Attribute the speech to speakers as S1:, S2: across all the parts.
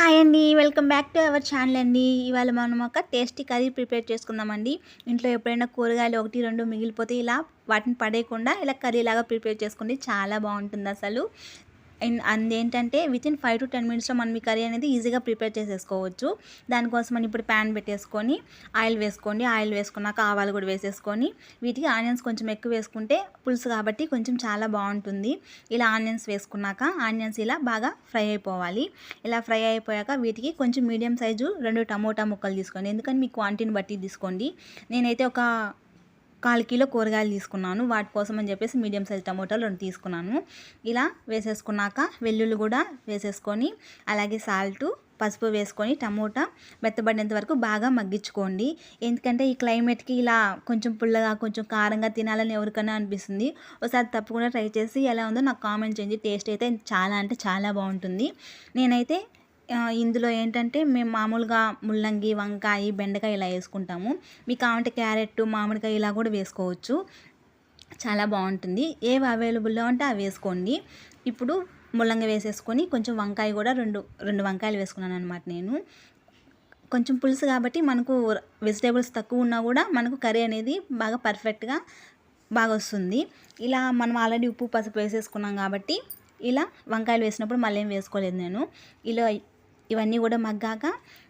S1: Hi అండి welcome back to our channel అండి. ఇవాళ మనం ఒక టేస్టీ కర్రీ ప్రిపేర్ చేసుకుందామండి. ఇంట్లో ఎప్పుడైనా కూరగాయలు ఒకటి రెండు మిగిలిపోతే ఇలా వాటిని పడేయకుండా ఇలా కర్రీ లాగా ప్రిపేర్ చేసుకోండి. చాలా బాగుంటుంది అసలు. అండ్ అందేంటంటే within five to ten మినిట్స్లో మనం ఈ కర్రీ అనేది ఈజీగా ప్రిపేర్ చేసేసుకోవచ్చు. దానికోసం మనం ఇప్పుడు ప్యాన్ పెట్టేసుకొని ఆయిల్ వేసుకోండి. ఆయిల్ వేసుకున్నాక ఆవాలు కూడా వేసేసుకొని వీటికి ఆనియన్స్ కొంచెం ఎక్కువ వేసుకుంటే పులుసు కాబట్టి కొంచెం చాలా బాగుంటుంది. ఇలా ఆనియన్స్ వేసుకున్నాక ఆనియన్స్ ఇలా బాగా ఫ్రై అయిపోవాలి. ఇలా ఫ్రై అయిపోయాక వీటికి కొంచెం మీడియం సైజు రెండు టమోటా ముక్కలు తీసుకోండి. ఎందుకని మీ క్వాంటిటీని బట్టి తీసుకోండి. నేనైతే ఒక కాల్ కిలో కూరగాయలు తీసుకున్నాను. వాటి కోసం అని చెప్పేసి మీడియం సైజ్ టమోటాలు రెండు తీసుకున్నాను. ఇలా వేసేసుకున్నాక వెల్లుల్లి కూడా వేసేసుకొని అలాగే సాల్టు పసుపు వేసుకొని టమోటా మెత్తబడినంత వరకు బాగా మగ్గించుకోండి. ఎందుకంటే ఈ క్లైమేట్కి ఇలా కొంచెం పుల్లగా కొంచెం కారంగా తినాలని ఎవరికైనా అనిపిస్తుంది. ఒకసారి తప్పకుండా ట్రై చేసి ఎలా ఉందో నాకు కామెంట్ చేయండి. టేస్ట్ అయితే చాలా అంటే చాలా బాగుంటుంది. నేనైతే ఇందులో ఏంటంటే మేము మామూలుగా ముల్లంగి వంకాయ బెండకాయ ఇలా వేసుకుంటాము. మీకు కావాలంటే క్యారెట్ మామిడికాయ ఇలా కూడా వేసుకోవచ్చు. చాలా బాగుంటుంది. ఏవి అవైలబుల్లో ఉంటే అవి వేసుకోండి. ఇప్పుడు ముల్లంగి వేసేసుకొని కొంచెం వంకాయ కూడా రెండు రెండు వంకాయలు వేసుకున్నాను అనమాట నేను. కొంచెం పులుసు కాబట్టి మనకు వెజిటేబుల్స్ తక్కువ ఉన్నా కూడా మనకు కర్రీ అనేది బాగా పర్ఫెక్ట్గా బాగా వస్తుంది. ఇలా మనం ఆల్రెడీ ఉప్పు పసుపు వేసేసుకున్నాం కాబట్టి ఇలా వంకాయలు వేసినప్పుడు మళ్ళీ ఏం వేసుకోలేదు నేను. ఇలా ఇవన్నీ కూడా మగ్గాక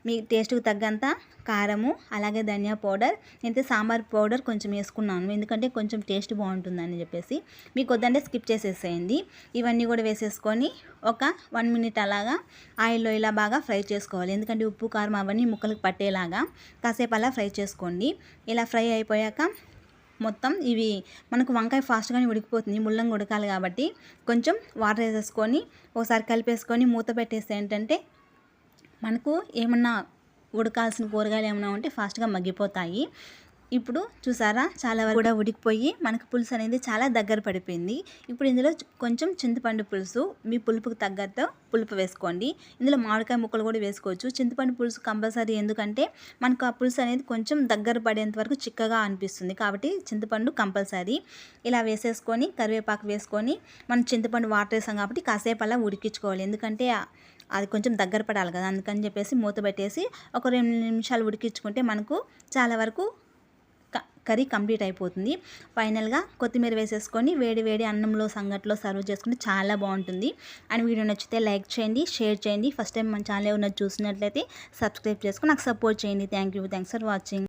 S1: మీ టేస్ట్కి తగ్గంత కారము అలాగే ధనియా పౌడర్ నేనైతే సాంబార్ పౌడర్ కొంచెం వేసుకున్నాను. ఎందుకంటే కొంచెం టేస్ట్ బాగుంటుందని చెప్పేసి. మీకు వద్దంటే స్కిప్ చేసేసేయండి. ఇవన్నీ కూడా వేసేసుకొని ఒక వన్ మినిట్ అలాగా ఆయిల్లో ఇలా బాగా ఫ్రై చేసుకోవాలి. ఎందుకంటే ఉప్పు కారం అవన్నీ ముక్కలకు పట్టేలాగా కాసేపు అలా ఫ్రై చేసుకోండి. ఇలా ఫ్రై అయిపోయాక మొత్తం ఇవి మనకు వంకాయ ఫాస్ట్గానే ఉడికిపోతుంది. ముల్లంగా ఉడకాలి కాబట్టి కొంచెం వాటర్ వేసేసుకొని ఒకసారి కలిపేసుకొని మూత పెట్టేస్తే ఏంటంటే మనకు ఏమన్నా ఉడకాల్సిన కూరగాయలు ఏమైనా ఉంటే ఫాస్ట్గా మగ్గిపోతాయి. ఇప్పుడు చూసారా? చాలా వరకు కూడా ఉడికిపోయి మనకు పులుసు అనేది చాలా దగ్గర పడిపోయింది. ఇప్పుడు ఇందులో కొంచెం చింతపండు పులుసు మీ పులుపుకు తగ్గట్టు పులుపు వేసుకోండి. ఇందులో మామిడికాయ ముక్కలు కూడా వేసుకోవచ్చు. చింతపండు పులుసు కంపల్సరీ ఎందుకంటే మనకు ఆ పులుసు అనేది కొంచెం దగ్గర పడేంత వరకు చిక్కగా అనిపిస్తుంది. కాబట్టి చింతపండు కంపల్సరీ. ఇలా వేసేసుకొని కరివేపాకు వేసుకొని మనం చింతపండు వాటర్ వేసాం కాబట్టి కాసేపు అలా ఉడికించుకోవాలి. ఎందుకంటే అది కొంచెం దగ్గర పడాలి కదా. అందుకని చెప్పేసి మూత పెట్టేసి ఒక రెండు నిమిషాలు ఉడికించుకుంటే మనకు చాలా వరకు కర్రీ కంప్లీట్ అయిపోతుంది. ఫైనల్గా కొత్తిమీర వేసేసుకొని వేడి వేడి అన్నంలో సంగట్లో సర్వ్ చేసుకుంటే చాలా బాగుంటుంది. అండ్ వీడియో నచ్చితే లైక్ చేయండి షేర్ చేయండి. ఫస్ట్ టైం మన ఛానల్ ఉన్నది చూసినట్లయితే సబ్స్క్రైబ్ చేసుకుని నాకు సపోర్ట్ చేయండి. Thank you thanks for watching